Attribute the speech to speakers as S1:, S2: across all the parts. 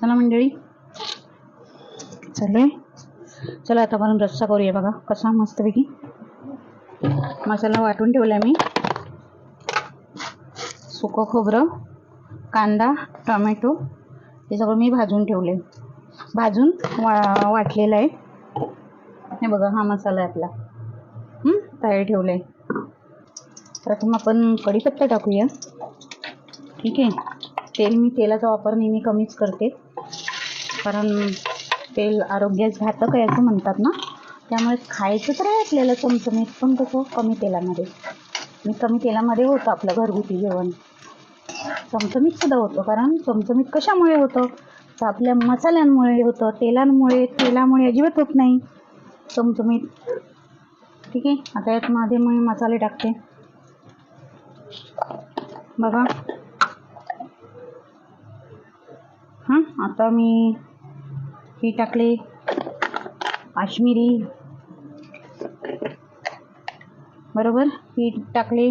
S1: चला मंडळी. चालू आहे. चला आता आपण रस्सा करूया बघा कसा मस्तपैकी. मसाला वाटून ठेवला मी. सुकं खोबरं कांदा टोमॅटो हे सगळं मी भाजून ठेवले भाजून वा वाटलेलं आहे. हे बघा हा मसाला आहे आपला. तयार ठेवला आहे प्रथम आपण कढीपत्ता टाकूया. ठीक आहे. तेल मी तेलाचा वापर नेहमी कमीच करते. कारण तेल आरोग्यास घातक आहे असं म्हणतात ना. त्यामुळे खायचं तर आहे आपल्याला चमचमीत पण कसं कमी तेलामध्ये. आणि कमी तेलामध्ये होतं आपलं घरगुती जेवण. चमचमीत सुद्धा होतं कारण चमचमीत कशामुळे होतं? तर आपल्या मसाल्यांमुळे होतं तेलांमुळे तेलामुळे अजिबात होत नाही. चमचमीत. ठीक आहे आता यात मध्ये मी मसाले टाकते. बघा. हां आता मी हे टाकले. काश्मीरी. बरोबर? पीठ टाकले.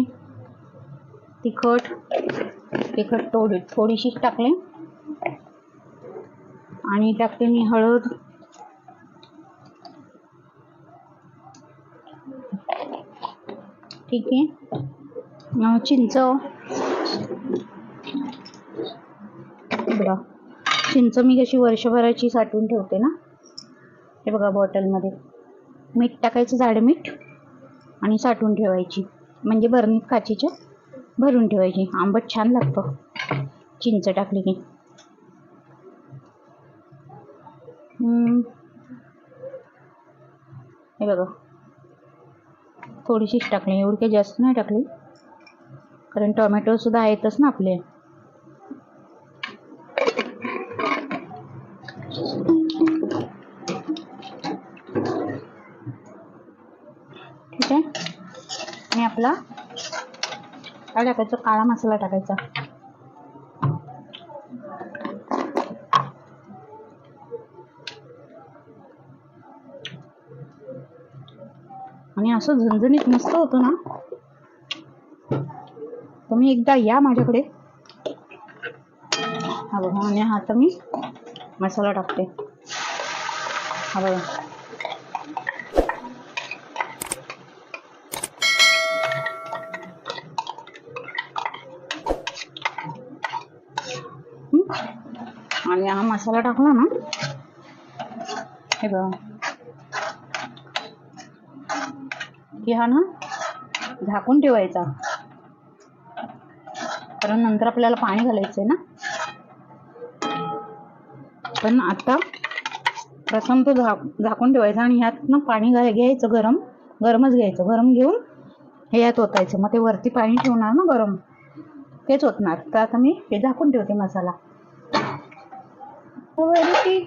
S1: तिखट. तिखट थोडी थोडीशीच टाकले. आणि टाकते मी हळद. ठीक आहे. चिंच. बघा चिंच मी कशी वर्षभराची साठवून ठेवते ना? हे बघा बॉटलमध्ये. मीठ टाकायचं जाडं मीठ आणि साठवून ठेवायची. म्हणजे भरणीत काचीच्या भरून ठेवायची. आंबट छान लागतं. चिंच टाकली की. हे बघा. थोडीशीच टाकली. एवढी काही जास्त नाही टाकली. कारण टोमॅटो सुद्धा आहेतच ना आपले ठीक आहे आणि आपला काय टाकायचं? काळा मसाला टाकायचा. आणि असं झणझणीत मस्त होतं ना. तुम्ही एकदा या माझ्याकडे. हा बघा आणि हा आता मी मसाला टाकते. हा बघा. आणि हा मसाला टाकला ना हे बघा. की हा ना झाकून ठेवायचा. कारण नंतर आपल्याला पाणी घालायचं आहे ना. पण आता प्रथम तो झाक झाकून ठेवायचा आणि ह्यात ना पाणी घ्यायचं गरम गरमच घ्यायचं. गरम घेऊन हे यात ओतायचं. मग ते वरती पाणी ठेवणार ना गरम. तेच ओतणार. तर आता मी हे झाकून ठेवते मसाला. ती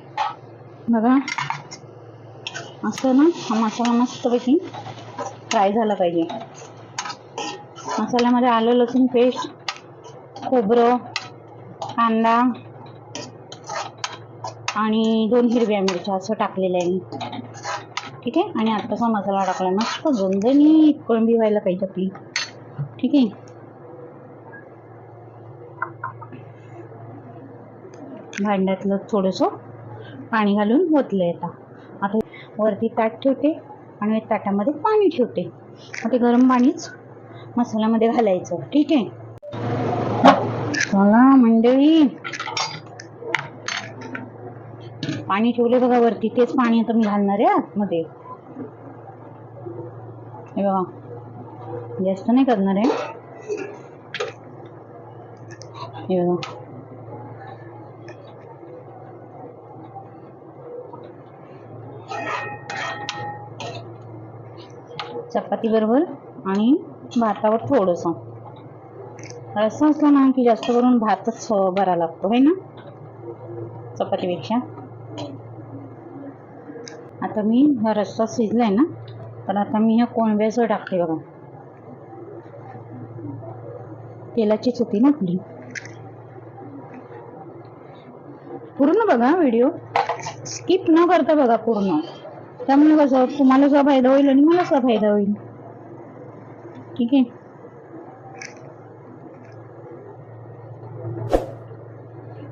S1: बघा. असं ना हा मसाला मस्तपैकी फ्राय झाला पाहिजे. मसाल्यामध्ये आलं लसूण पेस्ट खोबरं कांदा आणि दोन हिरव्या मिरच्या असं टाकलेलं आहे ठीक आहे? आणि आत्ताचा मसाला टाकला मस्त झणझणीत कोळंबी व्हायला पाहिजे आपली. ठीक आहे? भांड्यातलं थोडंसं पाणी घालून ओतलं आता. आता वरती ताट ठेवते आणि ताटामध्ये पाणी ठेवते. मग ते गरम पाणीच मसाल्यामध्ये घालायचं. ठीक आहे? चला मंडळी. पाणी ठेवले बघा वरती. तेच पाणी आता मी घालणार आहे आतमध्ये. हे बघा. जास्त नाही करणार आहे. हे बघा. चपाती बरोबर आणि भातावर थोडंसं. रस्सा असला ना की जास्त करून भातच भरा लागतो है ना? चपातीपेक्षा. आता मी हा रस्सा शिजलाय ना तर आता मी ह्या कोळंब्याचं टाकते बघा. तेलाचीच होती ना आपली पूर्ण बघा व्हिडिओ. स्किप न करता बघा पूर्ण. त्यामुळे कसं तुम्हाला सुद्धा फायदा होईल आणि मला सुद्धा फायदा होईल. ठीक आहे.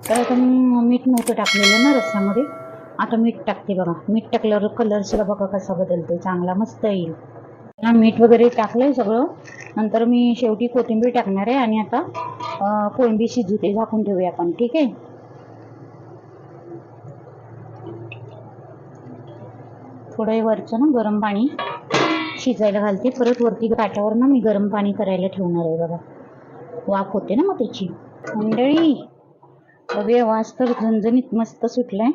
S1: तर आता मी मीठ नव्हतं टाकलेलं ना रस्स्यामध्ये आता मीठ टाकते बघा. मीठ टाकल्यावर कलर सुद्धा बघा कसा बदलतो चांगला मस्त येईल. मीठ वगैरे टाकलंय सगळं. नंतर मी शेवटी कोथिंबीर टाकणार आहे आणि आता कोळंबी शिजू ते झाकून ठेवूया आपण. ठीक आहे? थोडं वरचं ना गरम पाणी शिजायला घालते. परत वरती काठावर ना मी गरम पाणी करायला ठेवणार आहे बघा. वाफ होते ना मग त्याची. मंडळी बघूया वास तर झणझणीत मस्त सुटलाय.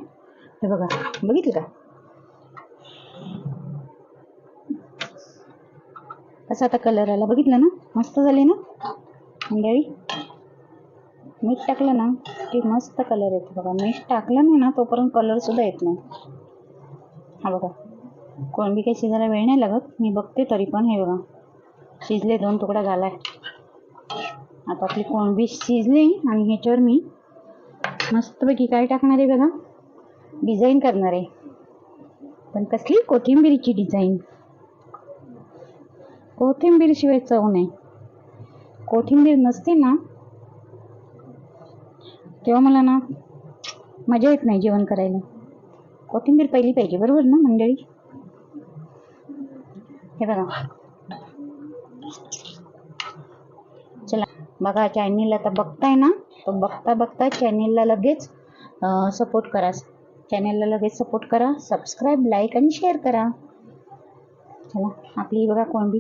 S1: हे बघा बघितलं का? असं आता कलर आला. बघितलं ना? मस्त झाले ना? मंडळी मीठ टाकलं ना की मस्त कलर येतो बघा. मीठ टाकलं नाही ना तोपर्यंत कलर सुद्धा येत नाही. हा बघा. कोळंबी काही शिजायला वेळ नाही लागत. मी बघते तरी पण हे बघा. शिजले दोन तुकडा झालाय. आता आपली कोळंबी शिजली आणि ह्याच्यावर मी मस्तपैकी काय टाकणार आहे बघा? डिझाईन करणार आहे. पण कसली कोथिंबीरीची डिझाईन? कोथिंबीरशिवाय चव नाही. कोथिंबीर नसते ना तेव्हा मला ना मजा येत नाही जेवण करायला. कोथिंबीर पहिली पाहिजे बरोबर ना मंडळी? हे चला. बघा चॅनेल आता बघताय ना? तर बघता बघता चॅनेलला लगेच सपोर्ट करा. चॅनेलला लगेच सपोर्ट करा. सबस्क्राईब लाईक आणि शेअर करा. चला. आपली ही बघा कोळंबी.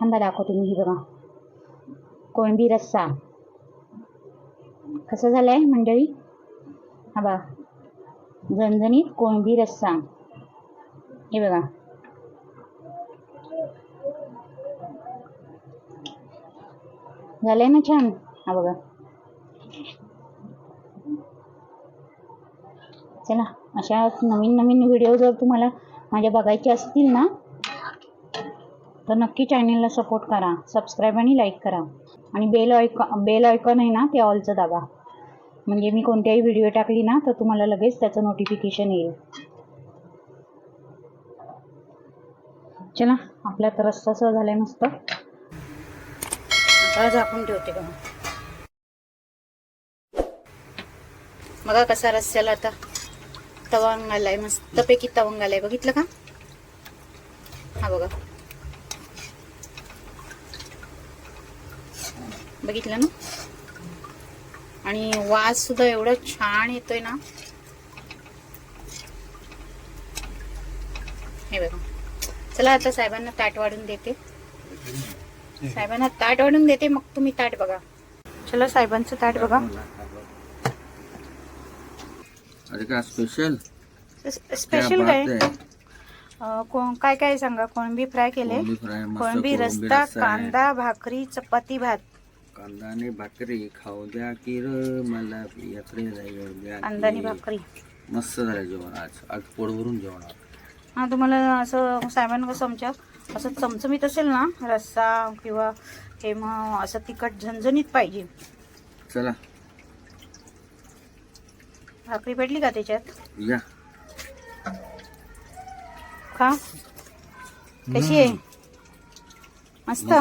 S1: थांबा, दाखवते मी ही बघा. कोळंबी रस्सा. कसं झालंय मंडळी? हा बघा. झणझणीत कोळंबी रस्सा. हे बघा. झालंय ना छान. हा बघा. चला अशा नवीन नवीन व्हिडिओ जर तुम्हाला माझ्या बघायचे असतील ना तर नक्की चॅनेलला सपोर्ट करा. सबस्क्राईब आणि लाईक करा. आणि बेल ऐकॉ बेल ऐकॉन आहे ना ते ऑलचं दाबा. म्हणजे मी कोणत्याही व्हिडिओ टाकली ना तर तुम्हाला लगेच त्याचं नोटिफिकेशन येईल. चला आपला तर रस्ता सह झालाय मस्त. आता झाकून ठेवते का बघा कसा रस्त्याला आता? तवंग आलाय मस्तपैकी तवंग आलाय. बघितलं का? हा बघा. बघितलं ना? आणि वास सुद्धा एवढा छान येतोय ना? हे बघा. चला आता साहेबांना ताट वाढून देते. साहेबांना ताट वाढून देते मग तुम्ही ताट बघा. चला साहेबांचं ताट बघा.
S2: अरे का स्पेशल
S1: स्पेशल काय कोण काय काय सांगा? कोळंबी फ्राय केले?
S2: कोळंबी
S1: रस्ता. कांदा भाकरी चपाती भात.
S2: कांदा आणि भाकरी खाऊ द्या की र मला यात्रे जाऊ द्या
S1: कांदा आणि. भाकरी.
S2: मस्त झालं जेवण आज. आज पोट भरून जेवण.
S1: हा तुम्हाला असं साहेबांना कसं आमच्या असं चमचमीत असेल ना रस्सा किंवा हे मग असं तिखट झणझणीत पाहिजे.
S2: चला.
S1: भाकरी पेटली का त्याच्यात?
S2: या.
S1: खा. कशी आहे? मस्त?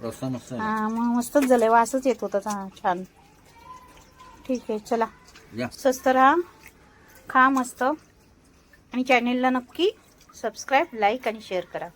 S2: रस्सा.
S1: हा मग मस्तच झालंय. वासच येत होता छान. ठीक आहे चला. स्वस्त राहा. खा मस्त. आणि चॅनेलला नक्की सबस्क्राईब लाईक आणि शेअर करा.